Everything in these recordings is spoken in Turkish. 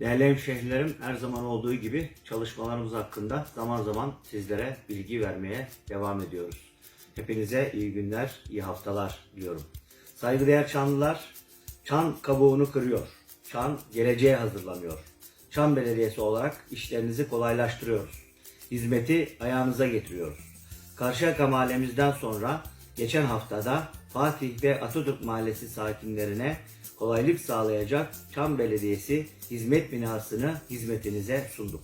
Değerli hemşehrilerim her zaman olduğu gibi çalışmalarımız hakkında zaman zaman sizlere bilgi vermeye devam ediyoruz. Hepinize iyi günler, iyi haftalar diliyorum. Saygıdeğer Çanlılar, Çan kabuğunu kırıyor. Çan geleceğe hazırlanıyor. Çan Belediyesi olarak işlerinizi kolaylaştırıyoruz. Hizmeti ayağınıza getiriyoruz. Karşıyaka mahallemizden sonra geçen haftada Fatih ve Atatürk Mahallesi sakinlerine kolaylık sağlayacak Çam Belediyesi hizmet binasını hizmetinize sunduk.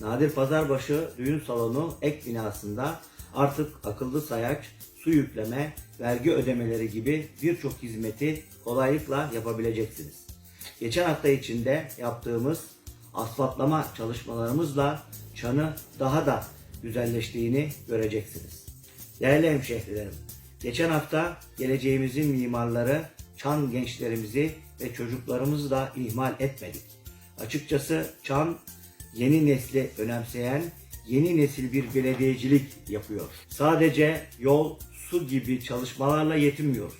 Nadir Pazarbaşı Düğün Salonu ek binasında artık akıllı sayaç, su yükleme, vergi ödemeleri gibi birçok hizmeti kolaylıkla yapabileceksiniz. Geçen hafta içinde yaptığımız asfaltlama çalışmalarımızla çanı daha da güzelleştiğini göreceksiniz. Değerli hemşehrilerim, geçen hafta geleceğimizin mimarları Çan gençlerimizi ve çocuklarımızı da ihmal etmedik. Açıkçası Çan yeni nesli önemseyen yeni nesil bir belediyecilik yapıyor. Sadece yol, su gibi çalışmalarla yetinmiyoruz.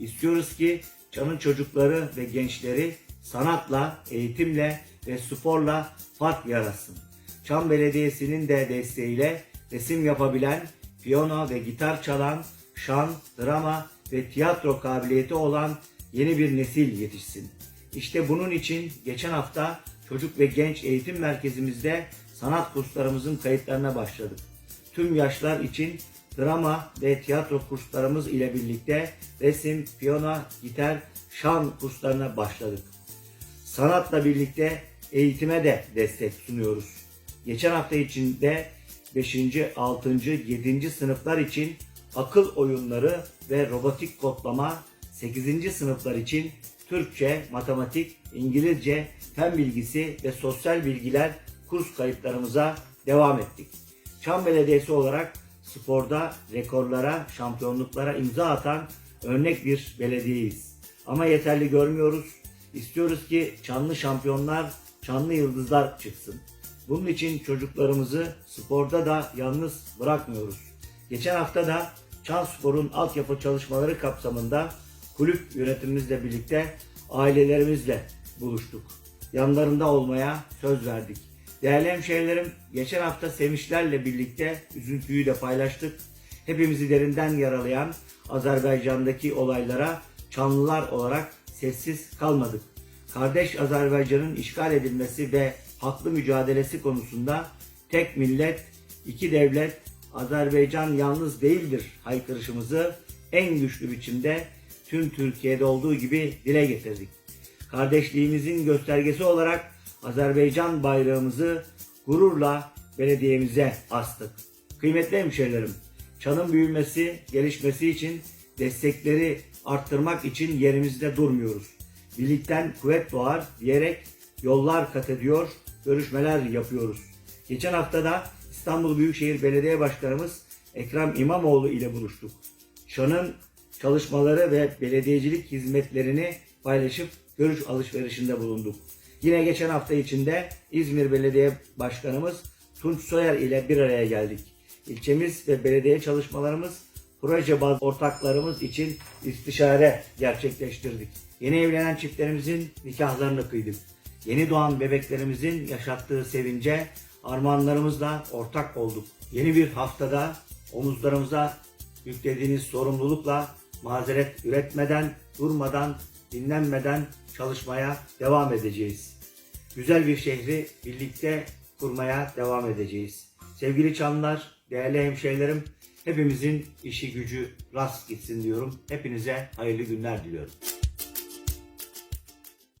İstiyoruz ki Çan'ın çocukları ve gençleri sanatla, eğitimle ve sporla fark yaratsın. Çan Belediyesi'nin de desteğiyle resim yapabilen, piyano ve gitar çalan, şan, drama ve tiyatro kabiliyeti olan yeni bir nesil yetişsin. İşte bunun için geçen hafta Çocuk ve Genç Eğitim Merkezimizde sanat kurslarımızın kayıtlarına başladık. Tüm yaşlar için drama ve tiyatro kurslarımız ile birlikte resim, piyano, gitar, şan kurslarına başladık. Sanatla birlikte eğitime de destek sunuyoruz. Geçen hafta içinde 5. 6. 7. sınıflar için akıl oyunları ve robotik kodlama, 8. sınıflar için Türkçe, matematik, İngilizce, fen bilgisi ve sosyal bilgiler kurs kayıtlarımıza devam ettik. Çam Belediyesi olarak sporda rekorlara, şampiyonluklara imza atan örnek bir belediyeyiz. Ama yeterli görmüyoruz. İstiyoruz ki çanlı şampiyonlar, çanlı yıldızlar çıksın. Bunun için çocuklarımızı sporda da yalnız bırakmıyoruz. Geçen hafta da Çan Spor'un altyapı çalışmaları kapsamında kulüp yönetimimizle birlikte ailelerimizle buluştuk. Yanlarında olmaya söz verdik. Değerli hemşehrilerim, geçen hafta sevinçlerle birlikte üzüntüyü de paylaştık. Hepimizi derinden yaralayan Azerbaycan'daki olaylara Çanlılar olarak sessiz kalmadık. Kardeş Azerbaycan'ın işgal edilmesi ve haklı mücadelesi konusunda tek millet, iki devlet, Azerbaycan yalnız değildir haykırışımızı en güçlü biçimde tüm Türkiye'de olduğu gibi dile getirdik. Kardeşliğimizin göstergesi olarak Azerbaycan bayrağımızı gururla belediyemize astık. Kıymetli hemşehrilerim, Çan'ın büyümesi, gelişmesi için destekleri arttırmak için yerimizde durmuyoruz. Birlikten kuvvet doğar diyerek yollar kat ediyor, görüşmeler yapıyoruz. Geçen hafta da İstanbul Büyükşehir Belediye Başkanımız Ekrem İmamoğlu ile buluştuk. Çan'ın çalışmaları ve belediyecilik hizmetlerini paylaşıp görüş alışverişinde bulunduk. Yine geçen hafta içinde İzmir Belediye Başkanımız Tunç Soyer ile bir araya geldik. İlçemiz ve belediye çalışmalarımız proje bazlı ortaklarımız için istişare gerçekleştirdik. Yeni evlenen çiftlerimizin nikahlarını kıydık. Yeni doğan bebeklerimizin yaşattığı sevince armağanlarımızla ortak olduk. Yeni bir haftada omuzlarımıza yüklediğiniz sorumlulukla mazeret üretmeden, durmadan, dinlenmeden çalışmaya devam edeceğiz. Güzel bir şehri birlikte kurmaya devam edeceğiz. Sevgili Çanlar, değerli hemşehrilerim, hepimizin işi gücü rast gitsin diyorum. Hepinize hayırlı günler diliyorum.